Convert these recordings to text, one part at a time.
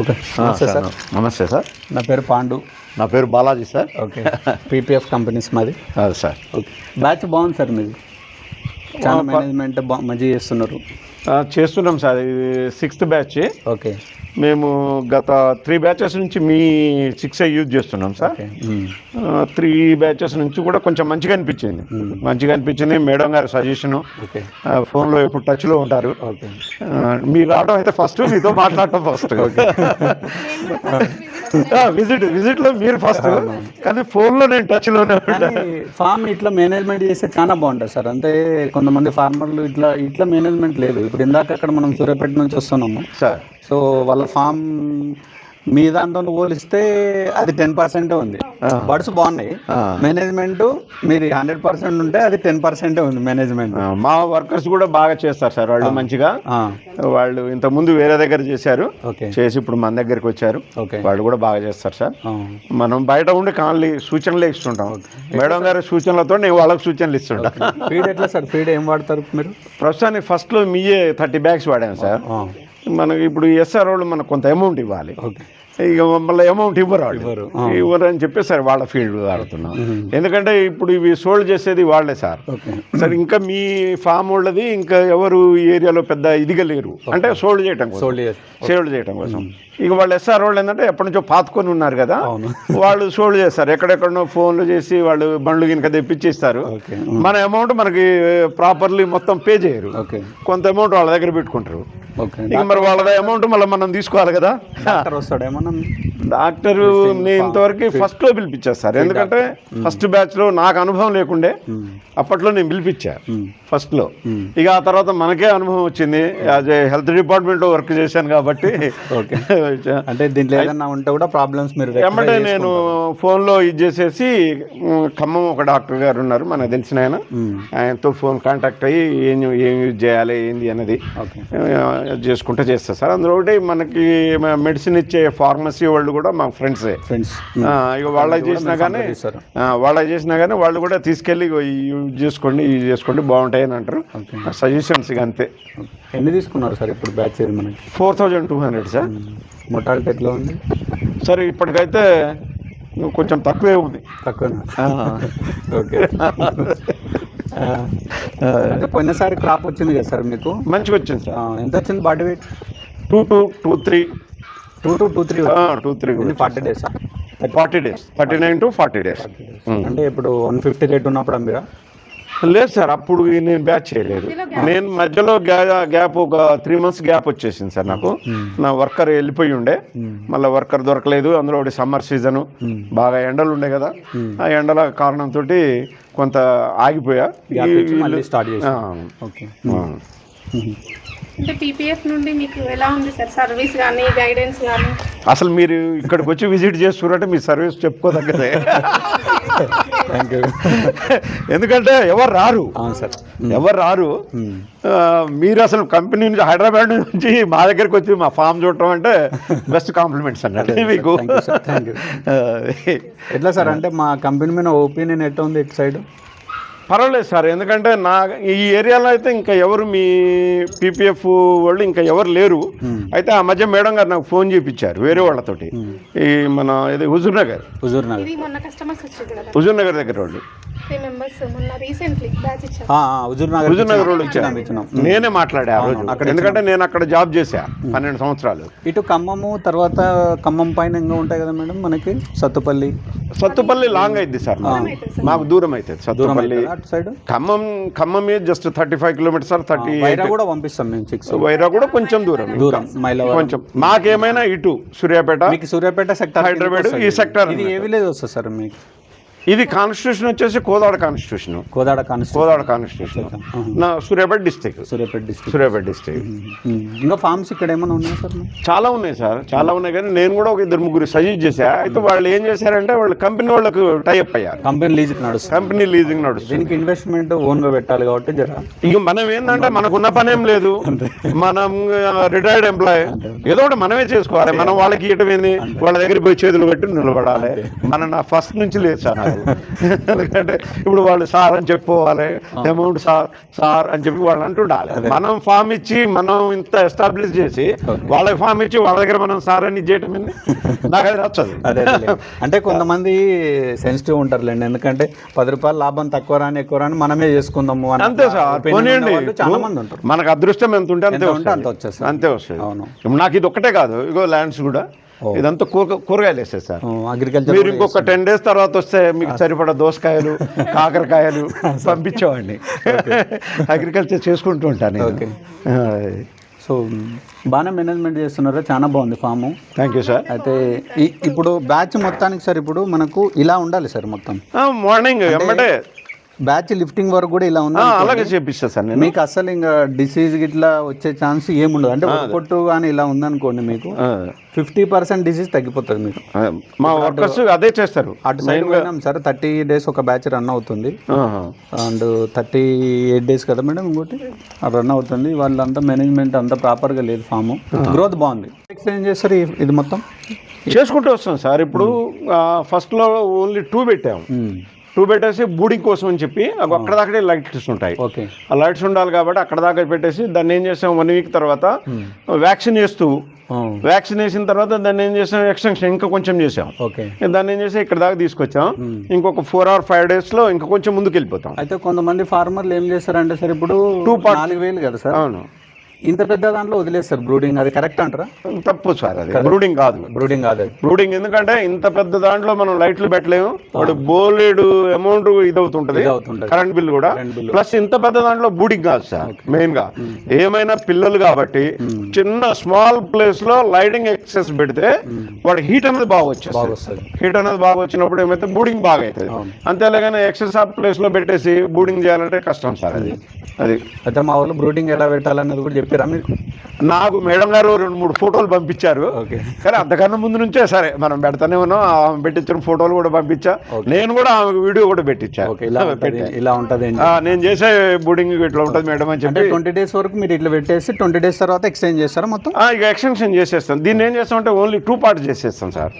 Okay. నమస్తే sir నమస్తే sir. నా పేరు పాండు. నా పేరు Balaji sir. Okay. PPF companies మాది. సార్. ఓకే. బ్యాచ్ బాగుంది సార్ మీది. చాలా మేనేజ్మెంట్ మంచిగా చేస్తున్నారు. చేస్తున్నాం సార్. ఇది సిక్స్త్ బ్యాచ్. ఓకే. మేము గత త్రీ బ్యాచెస్ నుంచి మీ సిక్స్ యూజ్ చేస్తున్నాం సార్. త్రీ బ్యాచెస్ నుంచి కూడా కొంచెం మంచిగా అనిపించింది. మంచిగా అనిపించింది. మేడం గారి సజెషను. ఓకే. ఫోన్లో ఎప్పుడు టచ్లో ఉంటారు. మీరు రావడం అయితే ఫస్ట్ మీతో మాట్లాడటం ఫస్ట్. విజిట్ విజిట్లో మీరు ఫస్ట్ కానీ ఫోన్లో నేను టచ్లోనే ఫామ్ ఇట్లా మేనేజ్మెంట్ చేస్తే చాలా బాగుంటుంది సార్. అంటే కొంతమంది ఫార్మర్లు ఇట్లా ఇట్లా మేనేజ్మెంట్ లేదు. ఇప్పుడు ఇందాక అక్కడ మనం సూర్యాపేట నుంచి వస్తున్నాము. సార్. సో వాళ్ళ ఫామ్ మీ దాంతో పోలిస్తే అది టెన్ పర్సెంట్ ఉంది. బర్డ్స్ బాగున్నాయి. మేనేజ్మెంట్ మీరు హండ్రెడ్ పర్సెంట్ ఉంటే అది టెన్ పర్సెంటే ఉంది మేనేజ్మెంట్ మా వర్కర్స్ కూడా బాగా చేస్తారు సార్ వాళ్ళు మంచిగా. వాళ్ళు ఇంత ముందు వేరే దగ్గర చేశారు. చేసి ఇప్పుడు మన దగ్గరికి వచ్చారు. వాళ్ళు కూడా బాగా చేస్తారు సార్. మనం బయట ఉండి కాన్లీ సూచనలే ఇస్తుంటాం. మేడం గారి సూచనలతో నేను వాళ్ళకి సూచనలు ఇస్తుంటా. ఫీడ్ ఎట్లా సార్? ఫీడ్ ఏం వాడతారు మీరు? ప్రస్తుతానికి ఫస్ట్లో మీయే థర్టీ బ్యాగ్స్ వాడాను సార్. మనకి ఇప్పుడు ఎస్ఆర్ వాళ్ళు మనకు కొంత అమౌంట్ ఇవ్వాలి. ఓకే. ఇక మళ్ళీ అమౌంట్ ఇవ్వరు. వాళ్ళు ఇవ్వరు. ఇవ్వరు అని చెప్పేసి సార్ వాళ్ళ ఫీల్డ్ వాడుతున్నాం ఎందుకంటే ఇప్పుడు ఇవి సోల్డ్ చేసేది వాళ్ళే సార్. సార్ ఇంకా మీ ఫామ్ వాళ్ళది ఇంకా ఎవరు ఈ ఏరియాలో పెద్ద ఇదిగా లేరు. అంటే సోల్డ్ చేయటం కోసం. సోల్డ్ చేయడం కోసం. ఇక వాళ్ళు ఎస్ఆర్ వాళ్ళు ఏంటంటే ఎప్పటి నుంచో పాతుకొని ఉన్నారు కదా. వాళ్ళు సోల్డ్ చేస్తారు. ఎక్కడెక్కడనో ఫోన్లు చేసి వాళ్ళు బండ్లు గినక తెప్పించేస్తారు. మన అమౌంట్ మనకి ప్రాపర్లీ మొత్తం పే చేయరు. కొంత అమౌంట్ వాళ్ళ దగ్గర పెట్టుకుంటారు. ఇక మరి వాళ్ళ అమౌంట్ మళ్ళీ మనం తీసుకోవాలి కదా? వస్తాడు ఏమన్నా డాక్టర్ నేను ఇంతవరకు ఫస్ట్లో పిలిపించారు ఎందుకంటే ఫస్ట్ బ్యాచ్లో నాకు అనుభవం లేకుండే అప్పట్లో నేను పిలిపించా ఫస్ట్లో. ఇక ఆ తర్వాత మనకే అనుభవం వచ్చింది. యాజ్ ఏ హెల్త్ డిపార్ట్మెంట్లో వర్క్ చేశాను కాబట్టి. ఓకే. అంటే దీంట్లో ఏదన్నా ఉంటే కూడా ప్రాబ్లమ్స్ మీరు చేసుకుంటారు. నేను ఫోన్లో ఇది చేసేసి ఖమ్మం ఒక డాక్టర్ గారు ఉన్నారు మనకు తెలిసిన ఆయన. ఆయనతో ఫోన్ కాంటాక్ట్ అయ్యి ఏం ఏం యూజ్ చేయాలి ఏంది అనేది చేసుకుంటే చేస్తారు సార్. అందులో ఒకటి మనకి మెడిసిన్ ఇచ్చే ఫార్మసీ వాళ్ళు కూడా మా ఫ్రెండ్సే. ఫ్రెండ్స్. ఇక వాళ్ళకి చేసినా కానీ వాళ్ళకి చేసినా కానీ వాళ్ళు కూడా తీసుకెళ్ళి యూజ్ చేసుకోండి ఇది చేసుకోండి బాగుంటాయి అని అంటారు సజెషన్స్ ఇక అంతే. ఎన్ని తీసుకున్నారు సార్ ఇప్పుడు బ్యాచ్ మనకి? Four thousand two hundred sir. Mortality ఎట్లా ఉంది? సరే ఇప్పటికైతే కొంచెం తక్కువే ఉంది. తక్కువ. ఓకే. అంటే పోయినసారి క్రాప్ వచ్చింది కదా సార్ మీకు? మంచిగా వచ్చింది సార్. ఎంత వచ్చింది body weight? Two two two three. Two to two three two three forty days forty days thirty nine to forty days అంటే ఇప్పుడు వన్ ఫిఫ్టీ రేట్ ఉన్నప్పుడు మీరా? లేదు సార్ అప్పుడు నేను బ్యాచ్ చేయలేదు. నేను మధ్యలో గ్యా- గ్యాప్ ఒక త్రీ మంత్స్ గ్యాప్ వచ్చేసింది సార్ నాకు. నా వర్కర్ వెళ్ళిపోయి ఉండే. మళ్ళీ వర్కర్ దొరకలేదు. అందులో ఒకటి సమ్మర్ సీజను బాగా ఎండలు ఉండే కదా. ఆ ఎండల కారణంతో కొంత ఆగిపోయా. Start okay. అంటే పీపీఎఫ్ నుండి మీకు ఎలా ఉంది సార్? సర్వీస్ కానీ గైడెన్స్ కానీ అసలు మీరు ఇక్కడికి వచ్చి విజిట్ చేస్తున్నారంటే మీ సర్వీస్ చెప్పుకోదగ్గదే. థ్యాంక్ యూ ఎందుకంటే ఎవరు రారు? సార్. ఎవరు రారు? మీరు అసలు కంపెనీ నుంచి హైదరాబాద్ నుంచి మా దగ్గరికి వచ్చి మా ఫామ్ చూడటం అంటే బెస్ట్ కాంప్లిమెంట్స్ అన్నట్టు మీకు ఎట్లా సార్? అంటే మా కంపెనీ మీద ఒపీనియన్ ఎట్లా ఉంది ఇటు సైడ్ పర్వాలేదు సార్. ఎందుకంటే నా ఈ ఏరియాలో అయితే ఇంకా ఎవరు మీ పీపీఎఫ్ వాళ్ళు ఇంకా ఎవరు లేరు. అయితే ఆ మధ్య మేడం గారు నాకు ఫోన్ చేయించారు వేరే వాళ్ళతోటి. ఈ మన ఇది హుజూర్ నగర్. హుజూర్ నగర్. ఇది మొన్న కస్టమర్స్ వచ్చేది కదా. హుజూర్ నగర్ దగ్గర వాళ్ళు. త్రీ మెంబర్స్ మొన్న రీసెంట్లీ బ్యాచ్ ఇచ్చారు. ఆ, ఆ, హుజూర్ నగర్ వాళ్ళు ఇచ్చినాం. నేనే మాట్లాడా ఆ రోజు? అక్కడ ఎందుకంటే నేను అక్కడ జాబ్ చేశా పన్నెండు సంవత్సరాలు. ఇటు ఖమ్మము తర్వాత ఖమ్మం పైన ఇంకా ఉంటాయి కదా మేడం మనకి? సత్తుపల్లి. సత్తుపల్లి లాంగ్ అయింది సార్ మాకు. దూరం అవుతుంది సత్తుపల్లి. అటు side? Khammam Khammam just thirty five kilometres sir thirty Wyra కూడా పంపిస్తాం మేము సిక్స్ వైరా కూడా కొంచెం దూరం. దూరం కొంచెం. మాకేమైనా ఇటు సూర్యాపేట మీకు సూర్యాపేట సెక్టర్ హైదరాబాద్ ఈ సెక్టర్ ఇది ఏ విలేజ్ వస్తుంది సార్ మీకు? ఇది కాన్స్టిట్యూషన్ వచ్చేసి Kodad constitution Kodad constitution Kodad constitution నా Suryapet district Suryapet district Suryapet district ఇంకా ఫార్మ్స్ ఇక్కడ ఏమైనా ఉన్నాయా సార్? చాలా ఉన్నాయి సార్. చాలా ఉన్నాయి కానీ నేను కూడా ఒక ఇద్దరు ముగ్గురు సజెస్ట్ చేశా. అయితే వాళ్ళు ఏం చేశారంటే వాళ్ళు కంపెనీ వాళ్ళకు టైఅప్ అయ్యారు. కంపెనీ లీజ్ నడుస్తుంది. కంపెనీ లీజింగ్ నడుస్తుంది. దీనికి ఇన్వెస్ట్మెంట్ ఓన్గా పెట్టాలి కాబట్టి జర ఇక మనం ఏంటంటే మనకున్న పని ఏం లేదు మనం రిటైర్డ్ ఎంప్లాయ్ ఏదో ఒకటి మనమే చేసుకోవాలి. మనం వాళ్ళకి ఇవ్వటం ఏంది? వాళ్ళ దగ్గర పోయి చేతులు పెట్టి నిలబడాలి. మన నా ఫస్ట్ నుంచి లేదు సార్ ఎందుకంటే ఇప్పుడు వాళ్ళు సార్ అని చెప్పుకోవాలి అమౌంట్ సార్ సార్ అని చెప్పి వాళ్ళు అంటుండాలి. మనం ఫామ్ ఇచ్చి మనం ఇంత ఎస్టాబ్లిష్ చేసి వాళ్ళకి ఫామ్ ఇచ్చి వాళ్ళ దగ్గర మనం సార్ అని చేయటం? నాకు అది నచ్చదు. అదే. అంటే కొంతమంది సెన్సిటివ్ ఉంటారులేండి. ఎందుకంటే పది రూపాయలు లాభం తక్కువ రాని ఎక్కువ రాని మనమే చేసుకుందాము అంతే సార్. చాలా మంది ఉంటారు. మనకు అదృష్టం ఎంత ఉంటే అంతే. అంత వచ్చేస్తుంది. అంతే వస్తుంది. అవును. నాకు ఇది ఒక్కటే కాదు ఇగో ల్యాండ్స్ కూడా. ఇదంతా కూర కూరగాయలు వేసేది సార్. అగ్రికల్చర్ మీరు ఇంకొక టెన్ డేస్ తర్వాత వస్తే మీకు సరిపడా దోసకాయలు కాకరకాయలు పంపించేవాడిని. అగ్రికల్చర్ చేసుకుంటూ ఉంటాను. సో బాగానే మేనేజ్మెంట్ చేస్తున్నారా? చాలా బాగుంది ఫాము థ్యాంక్ యూ సార్ అయితే ఇప్పుడు బ్యాచ్ మొత్తానికి సార్ ఇప్పుడు మనకు ఇలా ఉండాలి సార్ మొత్తం. మార్నింగ్ ఎమ్మటే. బ్యాచ్ లిఫ్టింగ్ వరకు కూడా ఇలా ఉంది అలాగే చేపిస్తా సార్ నేను. మీకు అసలు ఇంకా డిసీజ్ ఇట్లా వచ్చే ఛాన్స్ ఏముండదు. అంటే పొట్టు కానీ ఇలా ఉందనుకోండి మీకు ఫిఫ్టీ పర్సెంట్ డిసీజ్ తగ్గిపోతుంది మీకు. మా వర్కర్స్ అదే చేస్తారు. అటు సైడ్ పోయినాం సార్ థర్టీ డేస్ ఒక బ్యాచ్ రన్ అవుతుంది. అండ్ థర్టీ ఎయిట్ డేస్ కదా మేడం ఇంకోటి? రన్ అవుతుంది. వాళ్ళంతా మేనేజ్మెంట్ అంతా ప్రాపర్గా లేదు ఫాము గ్రోత్ బాగుంది. ఎక్స్ప్లెయిన్ చేస్తారు ఇది మొత్తం? చేసుకుంటూ వస్తాం సార్. ఇప్పుడు ఫస్ట్లో ఓన్లీ టూ పెట్టాము. టూ పెట్టేసి బూడింగ్ కోసం అని చెప్పి అక్కడ దాకా లైట్స్ ఉంటాయి. ఓకే. ఆ లైట్స్ ఉండాలి కాబట్టి అక్కడ దాకా పెట్టేసి దాన్ని ఏం చేసాం వన్ వీక్ తర్వాత వ్యాక్సిన్ వేస్తూ వ్యాక్సిన్ వేసిన తర్వాత దాన్ని ఏం చేసాం ఎక్స్టెన్షన్ ఇంకా కొంచెం చేసాం. ఓకే. దాన్ని ఏం చేసి ఇక్కడ దాకా తీసుకొచ్చాం. ఇంకొక ఫోర్ ఆర్ ఫైవ్ డేస్లో ఇంకా కొంచెం ముందుకు వెళ్ళిపోతాం అయితే కొంతమంది ఫార్మర్లు ఏం చేస్తారంటే సార్ ఇప్పుడు నాలుగు వేలు కదా సార్? అవును. ఇంత పెద్ద దాంట్లో వదిలేస్తారు బ్రూడింగ్ అది కరెక్ట్ అంటారా? తప్పు సార్ అది బ్రూడింగ్ కాదు. బ్రూడింగ్ కాదు బ్రూడింగ్ ఎందుకంటే ఇంత పెద్ద దాంట్లో మనం లైట్లు పెట్టలేము వాడు బోలేడు అమౌంట్ ఇదవుతుంటది అవుతుంటది కరెంట్ బిల్ కూడా. ప్లస్ ఇంత పెద్ద దాంట్లో బూడింగ్ కాదు సార్ మెయిన్గా ఏమైనా పిల్లలు కాబట్టి చిన్న స్మాల్ ప్లేస్లో లైటింగ్ ఎక్సెస్ పెడితే వాడు హీట్ అనేది బాగా వచ్చేస్తుంది. హీట్ అనేది బాగా వచ్చినప్పుడు ఏమైతే బూడింగ్ బాగా అవుతుంది. అంతేలాగానే ఎక్సెస్ ఆఫ్ ప్లేస్లో పెట్టేసి బూడింగ్ చేయాలంటే కష్టం సార్ అది. అది. అయితే మా వాళ్ళు బ్రూడింగ్ ఎలా పెట్టాలన్నది కూడా చెప్పారా. మీకు నాకు మేడం గారు రెండు మూడు ఫోటోలు పంపించారు. కానీ అంతకన్నా ముందు నుంచే సరే మనం పెడతానే ఉన్నాం ఆమె పెట్టించిన ఫోటోలు కూడా పంపించా. నేను కూడా ఆమెకు వీడియో కూడా పెట్టించా. ఇలా ఉంటుంది నేను చేసే బూడింగ్ ఇట్లా ఉంటుంది మేడం అని అంటే చెప్పి ట్వంటీ డేస్ వరకు మీరు ఇట్లా పెట్టేసి ట్వంటీ డేస్ తర్వాత ఎక్స్చేంజ్ చేస్తారా మొత్తం? ఇక ఎక్స్టెన్షన్ చేసేస్తాం. దీన్ని ఏం చేస్తామంటే ఓన్లీ టూ పార్ట్స్ చేసేస్తాం sir.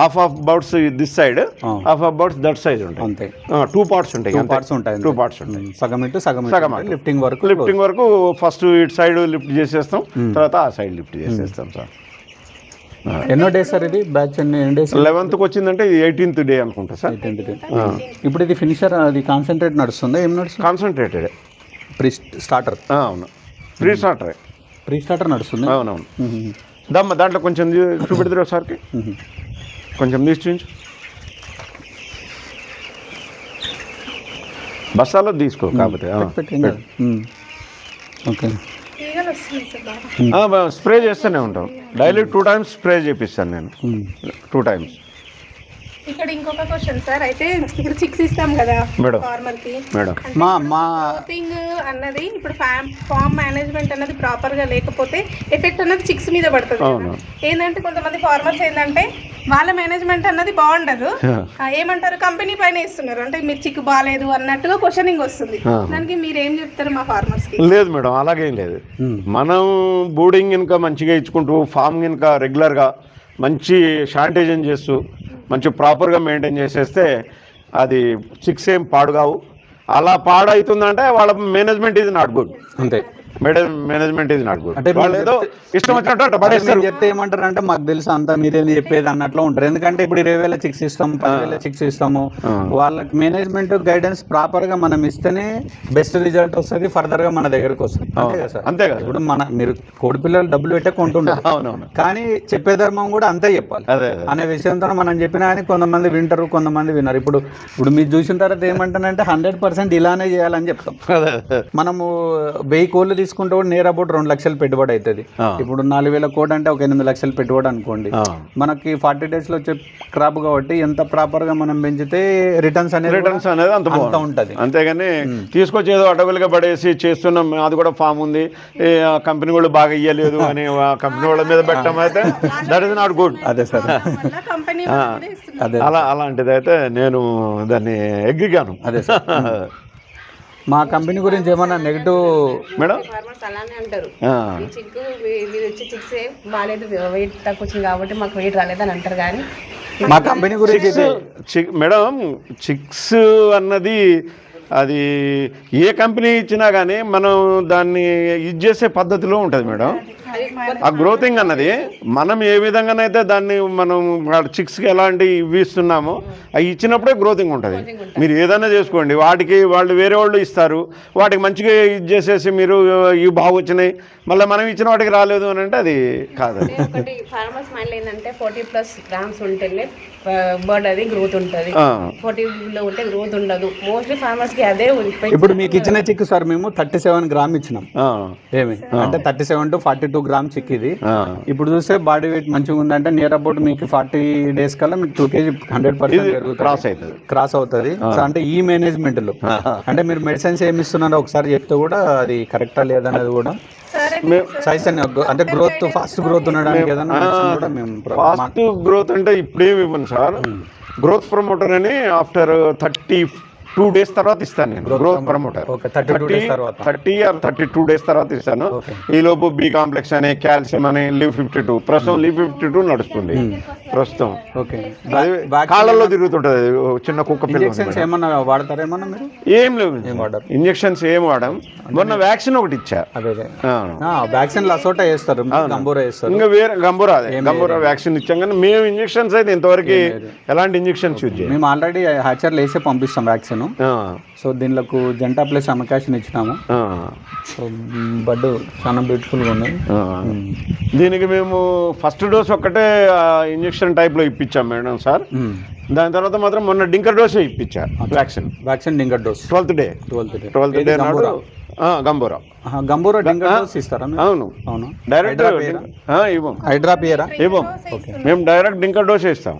Half of bouts this side. Half of bouts that side ఉంటాయి. అంతే. టూ పార్ట్స్ ఉంటాయి టూ పార్ట్స్ ఉంటాయి టూ పార్ట్స్ ఉంటాయి. సగం ఇటు సగం సగం లిఫ్టింగ్ వరకు లిఫ్టింగ్ వరకు ఫస్ట్ ఇటు సైడ్ లిఫ్ట్ చేసేస్తాం తర్వాత ఆ సైడ్ లిఫ్ట్ చేసేస్తాం సార్. ఎన్నో డేస్ సార్ ఇది? బ్యాచ్ ఎన్ని డేస్? లెవెన్త్కి వచ్చిందంటే ఎయిటీన్త్ డే అనుకుంటా సార్. ఇప్పుడు ఇది ఫినిషర్ అది కాన్సన్ట్రేట్ నడుస్తుందా? ఏం నడుస్తుంది? కాన్సన్ట్రేటెడ్ ప్రీ స్టార్టర్ అవును. ప్రీ స్టార్టర్ ప్రీ స్టార్టర్ నడుస్తుంది? అవునవును. దమ్మ దాంట్లో కొంచెం చూపెడతారు ఒకసారికి కొంచెం తీసి చూపించు బస్సాలో తీసుకో కాకపోతే. ఓకే. స్ప్రే చేస్తూనే ఉంటాం. డైలీ టూ టైమ్స్ స్ప్రే చేపిస్తాను నేను. Two times. ఇక్కడ ఇంకొక క్వశ్చన్ సార్ అయితే ఇప్పుడు చిక్స్ ఇస్తాం కదా. ఫార్మర్కి మేడం. మా మా అన్నది ఇప్పుడు ఫామ్ ఫామ్ మేనేజ్మెంట్ అన్నది ప్రాపర్గా లేకపోతే ఎఫెక్ట్ అన్నది చిక్స్ మీద పడుతుంది. ఏంటంటే కొంతమంది ఫార్మర్స్ ఏంటంటే వాళ్ళ మేనేజ్మెంట్ అన్నది బాగుండదు. ఏమంటారు? కంపెనీ పైన ఇస్తున్నారు అంటే మీరు చిక్కు బాగాలేదు అన్నట్టుగా క్వశ్చనింగ్ వస్తుంది. దానికి మీరు ఏం చెప్తారు మా ఫార్మర్స్కి? లేదు మేడం అలాగేం లేదు. మనం బోర్డింగ్ కనుక మంచిగా ఇచ్చుకుంటూ ఫామ్ కనుక రెగ్యులర్గా మంచి శానిటైజన్ చేస్తూ మంచి ప్రాపర్గా మెయింటైన్ చేసేస్తే అది సిక్స్ ఏం పాడు కావు. అలా పాడవుతుందంటే వాళ్ళ మేనేజ్మెంట్ ఇది నాట్ గుడ్ అంతే. మేనేజ్మెంట్ ఇది నాట్ గుడ్ అంటే వాళ్ళు ఏదో ఇష్టం వచ్చినట్టు పడేస్తారు. మీరు చెప్తే ఏమంటారు అంటే మాకు తెలుసు అంతా మీరేంది చెప్పేది అన్నట్లు ఉంటారు. ఎందుకంటే ఇప్పుడు ఇరవై వేల చిక్స్ ఇస్తాం పదివేల చిక్స్ ఇస్తాము. వాళ్ళకి మేనేజ్మెంట్ గైడెన్స్ ప్రాపర్గా మనం ఇస్తేనే బెస్ట్ రిజల్ట్ వస్తుంది ఫర్దర్గా మన దగ్గరకు వస్తుంది. అంతే కదా ఇప్పుడు మన మీరు కోడి పిల్లలు డబ్బులు పెట్టే కొంటుంటారు కానీ చెప్పే ధర్మం కూడా అంతే చెప్పాలి. అనే విషయంతో మనం చెప్పినా కానీ కొంతమంది వింటారు కొంతమంది వినరు. ఇప్పుడు ఇప్పుడు మీరు చూసిన తర్వాత ఏమంటానంటే హండ్రెడ్ పర్సెంట్ ఇలానే చేయాలని చెప్తాం. మనము వెయ్యి కోళ్ళు తీసుకుంటే కూడా నేర్ అబౌట్ రెండు లక్షలు పెట్టుబడి అవుతుంది. ఇప్పుడు నాలుగు వేల కోడ్ అంటే ఒక ఎనిమిది లక్షలు పెట్టుబడి అనుకోండి. మనకి ఫార్టీ డేస్లో వచ్చే క్రాప్ కాబట్టి ఎంత ప్రాపర్గా మనం పెంచితే రిటర్న్స్ అనేది రిటర్న్స్ అనేది అంత ఉంటది. అంతేగాని తీసుకొచ్చి ఏదో అటవిలుగా పడేసి చేస్తున్నాం అది కూడా ఫామ్ ఉంది. కంపెనీ వాళ్ళు బాగా ఇయ్యలేదు అని ఆ కంపెనీ వాళ్ళ మీద పెట్టడం అయితే దట్ ఇస్ నాట్ గుడ్ అదే సార్. అలా అలాంటిది అయితే నేను దాన్ని ఎగ్గిగాను. అదే సార్. మా కంపెనీ గురించి ఏమన్నా నెగిటివ్ మేడం? ఫార్మర్స్ అలానే అంటారు. ఆ, ఈ చిక్కు మీ- మీరు వచ్చి చిక్సే బాగాలేదు వెయిట్ తక్కువ వచ్చింది కాబట్టి మాకు వెయిట్ రాలేదు అని అంటారు కానీ మా కంపెనీ గురించి మేడం చిక్స్ అన్నది అది ఏ కంపెనీ ఇచ్చినా కానీ మనం దాన్ని ఇది చేసే పద్ధతిలో ఉంటుంది మేడం. ఆ గ్రోతింగ్ అన్నది మనం ఏ విధంగానైతే దాన్ని మనం చిక్స్కి ఎలాంటి ఇవి ఇస్తున్నామో అవి ఇచ్చినప్పుడే గ్రోతింగ్ ఉంటుంది. మీరు ఏదైనా చేసుకోండి. వాటికి వాళ్ళు వేరే వాళ్ళు ఇస్తారు. వాటికి మంచిగా ఇది చేసేసి మీరు ఇవి బాగా వచ్చినాయి. మళ్ళీ మనం ఇచ్చిన వాటికి రాలేదు అని అంటే అది కాదు. ఫార్మర్స్ మైండ్ ఏంటంటే ఫార్టీ ప్లస్ గ్రామ్స్ ఉంటేనే బర్డ్ అది గ్రోత్ ఉంటుంది. లో ఉంటే గ్రోత్ ఉండదు. మోస్ట్లీ ఫార్మర్స్కి అదే. ఇప్పుడు మీకు ఇచ్చిన చిక్ సార్ మేము థర్టీ సెవెన్ గ్రామ్ ఇచ్చినాం. ఆ, ఏమి? అంటే thirty seven to forty two gram chick ఇది. ఇప్పుడు చూస్తే బాడీ వెయిట్ మంచిగా ఉందంటే నియర్ అబౌట్ మీకు ఫార్టీ డేస్ కల్లా మీకు two KG hundred percent cross అవుతుంది. క్రాస్ అవుతుంది. అంటే ఈ మేనేజ్మెంట్లో. అంటే మీరు మెడిసిన్స్ ఏమి ఇస్తున్నారో ఒకసారి చెప్తే కూడా అది కరెక్టా లేదనేది కూడా సైజ్ అంటే గ్రోత్ ఫాస్ట్ గ్రోత్ ఉండడానికి ఏదైనా ఫాస్ట్ గ్రోత్ అంటే ఇప్పుడేమి ఇవ్వను సార్. గ్రోత్ ప్రమోటర్ అని ఆఫ్టర్ థర్టీ టూ డేస్ తర్వాత ఇస్తాను నేను. Growth promoter okay thirty two days తర్వాత. Thirty or thirty two days తర్వాత ఇస్తాను. ఈ లోపు బి కాంప్లెక్స్ అని కాల్షియం అని లివ్ ఫిఫ్టీ టూ ప్రస్తుతం లివ్ ఫిఫ్టీ టూ నడుస్తుంది. ప్రస్తుతం. ఓకే. కాళ్ళల్లో తిరుగుతుంటది. చిన్న కుక్క ఇంజెక్షన్స్ ఏమన్నా వాడతారా ఏమన్నా మీరు? ఏం లేవు. వాడరు? ఇంజెక్షన్స్ ఏం వాడాం మొన్న వ్యాక్సిన్ ఒకటి ఇచ్చా. అదే. వ్యాక్సిన్ లసోటా వేస్తారు గంబూరా వేస్తారు ఇంకా వేరే గంబూరా అదే. గంబూరా వ్యాక్సిన్ ఇచ్చాం కానీ మేము ఇంజెక్షన్స్ అయితే ఇంతవరకు ఎలాంటి ఇంజెక్షన్స్ యూజ్ మేము ఆల్రెడీ హ్యాచర్లు వేసే పంపిస్తాం వ్యాక్సిన్. సో దీనిలకు జంటా ప్లస్ అమకాషన్ ఇచ్చినాము. సో బడ్ చాలా బ్యూటిఫుల్గా ఆ. దీనికి మేము ఫస్ట్ డోస్ ఒక్కటే ఇంజెక్షన్ టైప్లో ఇప్పించాం మేడం సార్. దాని తర్వాత మాత్రం మొన్న డింకర్ డోసే ఇప్పించా vaccine vaccine డింగర్ dose. Twelfth day twelfth day twelfth day నాడు గంబూరా? గంబూరా. డింగర్ డోస్ ఇస్తారా? అవును. అవును? డైరెక్ట్ హైడ్రాపియరా? ఇవ్వం. హైడ్రా పియరా ఇవ్వం. మేము డైరెక్ట్ డింకర్ డోస్ ఇస్తాం.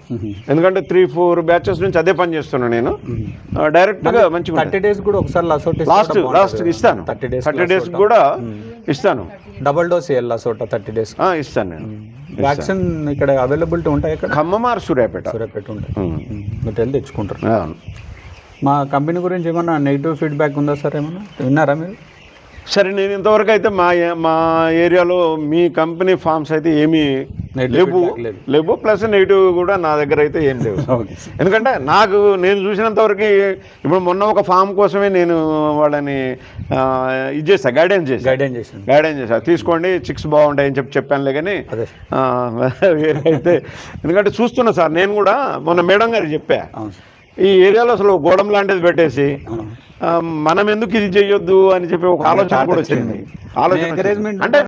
ఎందుకంటే త్రీ ఫోర్ బ్యాచెస్ నుంచి అదే పని చేస్తున్నా నేను. డైరెక్ట్గా మంచిగా థర్టీ డేస్ కూడా ఒకసారి లసోట లాస్ట్ లాస్ట్ ఇస్తాను. థర్టీ డేస్ థర్టీ డేస్ కూడా ఇస్తాను. డబల్ డోస్ వేయాలి లసోట థర్టీ డేస్ ఇస్తాను నేను. వ్యాక్సిన్ ఇక్కడ అవైలబిలిటీ ఉంటాయి ఇక్కడ? ఖమ్మం ఆర్ సూర్యాపేట. సూర్యాపేట ఉంటాయి. మీరు వెళ్ళి తెచ్చుకుంటారు. ఆ. మా కంపెనీ గురించి ఏమన్నా నెగిటివ్ ఫీడ్బ్యాక్ ఉందా సార్ ఏమన్నా? విన్నారా మీరు? సరే నేను ఇంతవరకు అయితే మా మా ఏరియాలో మీ కంపెనీ ఫార్మ్స్ అయితే ఏమీ లేవు. లేవు ప్లస్ నెగిటివ్ కూడా నా దగ్గర అయితే ఏం లేవు. ఎందుకంటే నాకు నేను చూసినంత వరకు ఇప్పుడు మొన్న ఒక ఫామ్ కోసమే నేను వాళ్ళని ఇది చేసా గైడెన్స్ చేసా గైడెన్స్ చేసింది గైడెన్స్ చేసా తీసుకోండి చిక్స్ బాగుంటాయని చెప్పి చెప్పానులే కానీ వేరే అయితే. ఎందుకంటే చూస్తున్నా సార్ నేను కూడా మొన్న మేడం గారికి చెప్పా. ఈ ఏరియాలో అసలు గోడం లాంటిది పెట్టేసి మనం ఎందుకు ఇది చేయొద్దు అని చెప్పి ఒక ఆలోచన కూడా వచ్చింది. ఆలోచన. అంటే